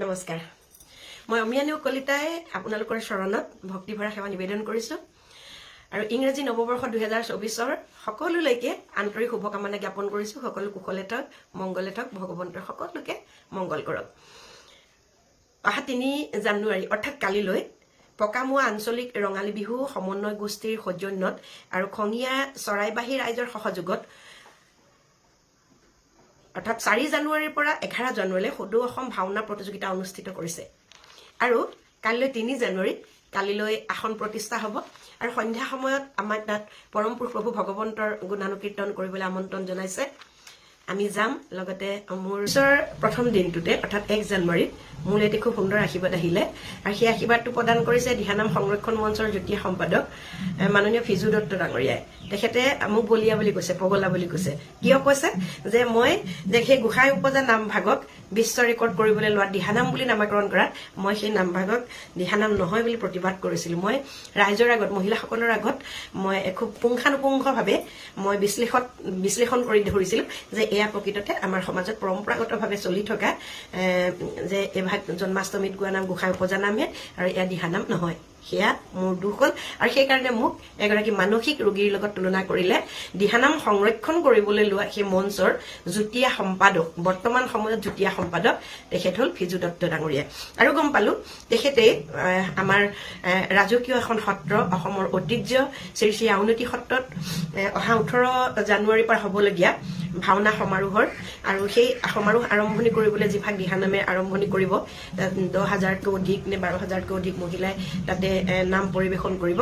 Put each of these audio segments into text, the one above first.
নমস্কাৰ। মই অমিয়ানী কলিতাই আপোনালোকৰ চৰণত ভক্তিভৰা সেৱা নিবেদন কৰিছোঁ। আৰু ইংৰাজী নৱবৰ্ষ দুহেজাৰ চৌবিছৰ সকলোলৈকে আন্তৰিক শুভকামনা জ্ঞাপন কৰিছোঁ। সকলো কুশলে থাকক মংগলে থাকক ভগৱন্তৰ সকলোকে মংগল কৰক। অহা তিনি জানুৱাৰী, অৰ্থাৎ কালিলৈ, পকামোৱা আঞ্চলিক ৰঙালী বিহু সমন্বয় গোষ্ঠীৰ সৌজন্যত আৰু খঙীয়া চৰাইবাহী ৰাইজৰ সহযোগত অৰ্থাৎ চাৰি জানুৱাৰীৰ পৰা এঘাৰ জানুৱাৰীলৈ সদৌ অসম ভাওনা প্ৰতিযোগিতা অনুষ্ঠিত কৰিছে। আৰু কাইলৈ তিনি জানুৱাৰীত কালিলৈ আসন প্ৰতিষ্ঠা হ'ব। আৰু সন্ধ্যা সময়ত আমাক তাত পৰম পুৰুষ প্ৰভু ভগৱন্তৰ গুণানুকীৰ্তন কৰিবলৈ আমন্ত্ৰণ জনাইছে। আমি যাম লগতে মোৰ ওচৰৰ প্ৰথম দিনটোতে অৰ্থাৎ এক জানুৱাৰীত মোলৈ এটি খুব সুন্দৰ আশীৰ্বাদ আহিলে। আৰু সেই আশীৰ্বাদটো প্ৰদান কৰিছে দিহানাম সংৰক্ষণ মঞ্চৰ যুটীয়া সম্পাদক মাননীয় ফিজু দত্ত ডাঙৰীয়াই। তেখেতে মোক বলিয়া বুলি কৈছে পগলা বুলি কৈছে। কিয় কৈছে? যে মই যে সেই গোসাঁই উপজা নামভাগক বিশ্ব ৰেকৰ্ড কৰিবলৈ লোৱা দিহানাম বুলি নামাকৰণ কৰাত মই সেই নামভাগক দিহানাম নহয় বুলি প্ৰতিবাদ কৰিছিলোঁ। মই ৰাইজৰ আগত মহিলাসকলৰ আগত মই খুব পুংখানুপুংখভাৱে মই বিশ্লেষণ বিশ্লেষণ কৰি ধৰিছিলোঁ যে এয়া প্ৰকৃততে আমাৰ সমাজত পৰম্পৰাগতভাৱে চলি থকা যে এভাগ জন্মাষ্টমীত গোৱা নাম গোসাঁই উপজা নামহে আৰু এয়া দিহানাম নহয়। সেয়া মোৰ দুখ হ'ল আৰু সেইকাৰণে মোক এগৰাকী মানসিক ৰোগীৰ লগত তুলনা কৰিলে দিহানাম সংৰক্ষণ কৰিবলৈ লোৱা সেই মঞ্চৰ যুটীয়া সম্পাদক বৰ্তমান সময়ত যুটীয়া সম্পাদক তেখেত হ'ল ফিজু দত্ত ডাঙৰীয়া আৰু গম পালো তেখেতে আমাৰ ৰাজকীয় এখন সত্ৰ অসমৰ ঐতিহ্য শ্ৰী শ্ৰী আউনীতি সত্ৰত অহা ওঠৰ জানুৱাৰীৰ পৰা হ'বলগীয়া ভাওনা সমাৰোহৰ আৰু সেই সমাৰোহ আৰম্ভণি কৰিবলৈ যিভাগ দিহানামে আৰম্ভণি কৰিব দহ হাজাৰতকৈ অধিক নে বাৰ হাজাৰতকৈ অধিক মহিলাই তাতে নাম পৰিৱেশন কৰিব।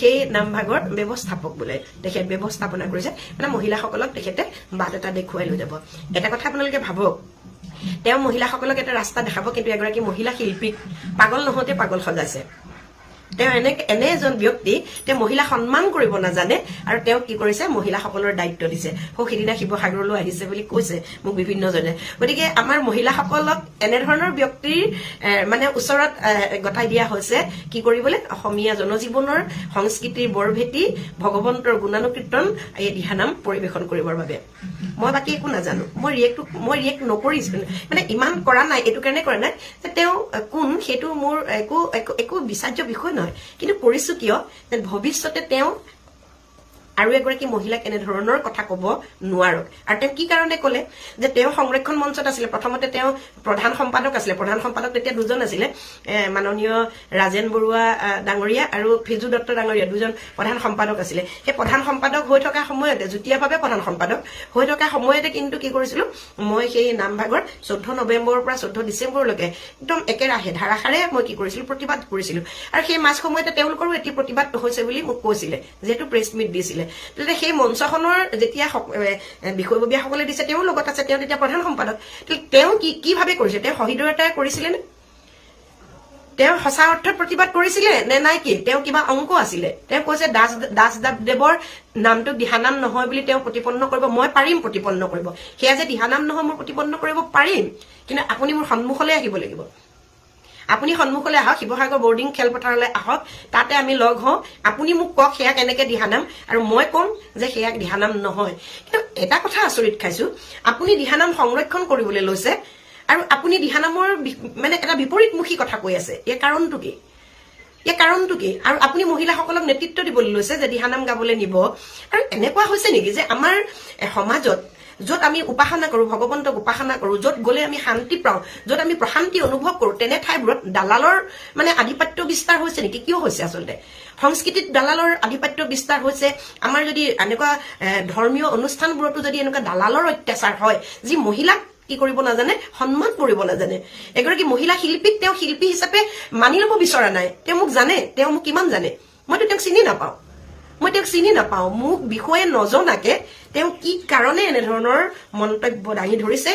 সেই নামভাগৰ ব্যৱস্থাপক বোলে তেখেত ব্যৱস্থাপনা কৰিছে। মানে মহিলাসকলক তেখেতে বাট এটা দেখুৱাই লৈ যাব। এটা কথা আপোনালোকে ভাবক তেওঁ মহিলাসকলক এটা ৰাস্তা দেখাব কিন্তু এগৰাকী মহিলা শিল্পীক পাগল নহওঁতে পাগল সজাইছে। তেওঁ এনে এনে এজন ব্যক্তি তেওঁ মহিলা সন্মান কৰিব নাজানে আৰু তেওঁ কি কৰিছে মহিলাসকলৰ দায়িত্ব দিছে। সৌ সিদিনা শিৱসাগৰলৈ আহিছে বুলি কৈছে মোক বিভিন্নজনে। গতিকে আমাৰ মহিলাসকলক এনেধৰণৰ ব্যক্তিৰ মানে ওচৰত গতাই দিয়া হৈছে কি কৰিবলৈ? অসমীয়া জনজীৱনৰ সংস্কৃতিৰ বৰ ভেটি ভগৱন্তৰ গুণানুকীৰ্তন এই দিহানাম পৰিৱেশন কৰিবৰ বাবে। মই বাকী একো নাজানো। মই ৰিয়েক্টটো মই ৰিয়েক্ট নকৰিছো। মানে ইমান কৰা নাই এইটো কাৰণে কৰা নাই যে তেওঁ কোন সেইটো মোৰ একো একো বিচাৰ্য বিষয় নহয়। কিন্তু কৰিছো কিয়? ভৱিষ্যতে তেওঁ আৰু এগৰাকী মহিলাক এনেধৰণৰ কথা ক'ব নোৱাৰক আৰু তেওঁ কি কাৰণে ক'লে যে তেওঁ সংৰক্ষণ মঞ্চত আছিলে। প্ৰথমতে তেওঁ প্ৰধান সম্পাদক আছিলে। প্ৰধান সম্পাদক তেতিয়া দুজন আছিলে। মাননীয় ৰাজেন বৰুৱা ডাঙৰীয়া আৰু ফিজু দত্ত ডাঙৰীয়া। দুজন প্ৰধান সম্পাদক আছিলে। সেই প্ৰধান সম্পাদক হৈ থকা সময়তে যুটীয়াভাৱে প্ৰধান সম্পাদক হৈ থকা সময়তে কিন্তু কি কৰিছিলো মই সেই নামভাগৰ চৈধ্য নৱেম্বৰৰ পৰা চৈধ্য ডিচেম্বৰলৈকে একদম একেৰাহে ধাৰাসাৰে মই কি কৰিছিলো প্ৰতিবাদ কৰিছিলো। আৰু সেই মাজ সময়তে তেওঁলোকৰো এটি প্ৰতিবাদ হৈছে বুলি মোক কৈছিলে। যিহেতু প্ৰেছ মিট দিছিলে। তেতিয়া সেই মঞ্চখনৰ যেতিয়া বিষয়ববীয়াসকলে দিছে তেওঁৰ লগত আছে তেওঁ তেতিয়া প্ৰধান সম্পাদক। তেওঁ কি কি ভাবে কৰিছে? তেওঁ সহৃদয়তাৰে কৰিছিলে নে? তেওঁ সঁচা অৰ্থত প্ৰতিবাদ কৰিছিলে নে নাই কি? তেওঁ কিবা অংক আছিলে। তেওঁ কৈছে দাস দাস দেৱৰ নামটো দিহানাম নহয় বুলি তেওঁ প্ৰতিপন্ন কৰিব। মই পাৰিম প্ৰতিপন্ন কৰিব। সেয়া যে দিহানাম নহয় মই প্ৰতিপন্ন কৰিব পাৰিম। কিন্তু আপুনি মোৰ সন্মুখলৈ আহিব লাগিব। আপুনি সন্মুখলৈ আহক শিৱসাগৰ বৰ্ডিং খেলপথাৰলৈ আহক তাতে আমি লগ হওঁ আপুনি মোক কওক সেয়া কেনেকে দিহানাম আৰু মই ক'ম যে সেয়া দিহানাম নহয়। কিন্তু এটা কথা আচৰিত খাইছো আপুনি দিহানাম সংৰক্ষণ কৰিবলৈ লৈছে আৰু আপুনি দিহানামৰ মানে এটা বিপৰীতমুখী কথা কৈ আছে। ইয়াৰ কাৰণটো কি? ইয়াৰ কাৰণটো কি? আৰু আপুনি মহিলাসকলক নেতৃত্ব দিবলৈ লৈছে যে দিহানাম গাবলৈ নিব। আৰু এনেকুৱা হৈছে নেকি যে আমাৰ সমাজত য'ত আমি উপাসনা কৰো, ভগৱন্তক উপাসনা কৰো, য'ত গ'লে আমি শান্তি পাওঁ, য'ত আমি প্ৰশান্তি অনুভৱ কৰো, তেনে ঠাইবোৰত দালালৰ মানে আধিপত্য বিস্তাৰ হৈছে নেকি? কিয় হৈছে আচলতে? সংস্কৃতিত দালালৰ আধিপত্য বিস্তাৰ হৈছে, আমাৰ যদি এনেকুৱা ধৰ্মীয় অনুষ্ঠানবোৰতো যদি এনেকুৱা দালালৰ অত্যাচাৰ হয়, যি মহিলাক কি কৰিব নাজানে? সন্মান কৰিব নাজানে। এগৰাকী মহিলা শিল্পীক তেওঁ শিল্পী হিচাপে মানি ল'ব বিচৰা নাই। তেওঁ মোক জানে, তেওঁ মোক কিমান জানে? মইতো তেওঁক চিনি নাপাওঁ। মই তেওঁক চিনি নাপাওঁ। মোক বিষয়ে নজনাকে তেওঁ কি কাৰণে এনেধৰণৰ মন্তব্য দাঙি ধৰিছে,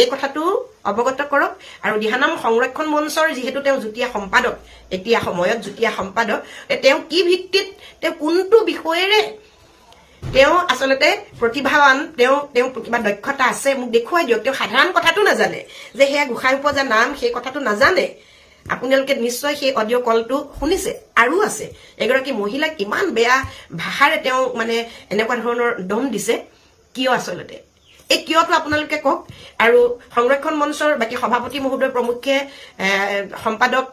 এই কথাটো অৱগত কৰক। আৰু দিহানাম সংৰক্ষণ মঞ্চৰ যিহেতু তেওঁ যুটীয়া সম্পাদক, এতিয়া সময়ত যুটীয়া সম্পাদক তেওঁ কি ভিত্তিত, তেওঁ কোনটো বিষয়েৰে তেওঁ আচলতে প্ৰতিভাৱান, তেওঁ তেওঁ কিবা দক্ষতা আছে, মোক দেখুৱাই দিয়ক। তেওঁ সাধাৰণ কথাটো নাজানে। যে সেয়া গোসাঁই উপজা নাম, সেই কথাটো নাজানে। আপোনালোকে নিশ্চয় সেই অডিঅ' কলটো শুনিছে আৰু আছে। এগৰাকী মহিলাক ইমান বেয়া ভাষাৰে তেওঁ মানে এনেকুৱা ধৰণৰ দম দিছে কিয় আচলতে? এই কিয়টো আপোনালোকে কওক? আৰু সংৰক্ষণ মঞ্চৰ বাকী সভাপতি মহোদয় প্ৰমুখ্যে সম্পাদক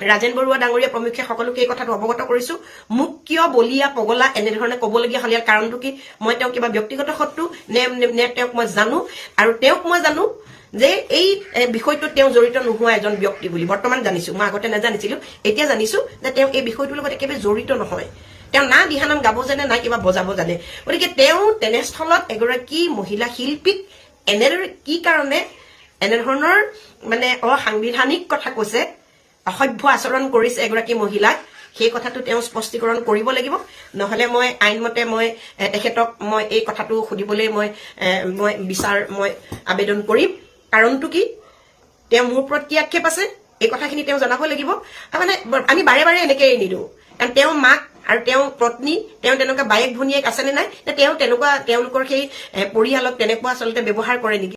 ৰাজেন বৰুৱা ডাঙৰীয়া প্ৰমুখ্যে সকলোকে এই কথাটো অৱগত কৰিছো। মোক কিয় বলিয়া পগলা এনেধৰণে ক'বলগীয়া হ'ল ইয়াৰ কাৰণটো কি? মই তেওঁক কিবা ব্যক্তিগত শত্ৰু নে নে- তেওঁক মই জানো? আৰু তেওঁক মই জানো যে এই এ, বিষয়টোত তেওঁ জড়িত নোহোৱা এজন ব্যক্তি বুলি বৰ্তমান জানিছো। মই আগতে নাজানিছিলো এতিয়া জানিছো যে তেওঁ এই বিষয়টোৰ লগত একেবাৰে জড়িত নহয়। তেওঁ না দিহানাম গাব জানে না কিবা বজাব জানে। গতিকে তেওঁ তেনেস্থলত এগৰাকী মহিলা শিল্পীক এনেদৰে কি কাৰণে এনেধৰণৰ মানে অসাংবিধানিক কথা কৈছে অসভ্য আচৰণ কৰিছে এগৰাকী মহিলাক সেই কথাটো তেওঁ স্পষ্টীকৰণ কৰিব লাগিব। নহলে মই আইনমতে মই তেখেতক মই এই কথাটো সুধিবলৈ মই মই বিচাৰ মই আবেদন কৰিম। কাৰণটো কি? তেওঁ মোৰ ওপৰত কি আক্ষেপ আছে? এই কথাখিনি তেওঁ জনাব লাগিব। মানে আমি বাৰে বাৰে এনেকে এৰি নিদিওঁ। কাৰণ তেওঁ মাক আৰু তেওঁ পত্নী তেওঁ তেনেকুৱা বায়েক ভনীয়েক আছেনে নাই? তেওঁ তেনেকুৱা তেওঁলোকৰ সেই পৰিয়ালক তেনেকুৱা আচলতে ব্যৱহাৰ কৰে নেকি?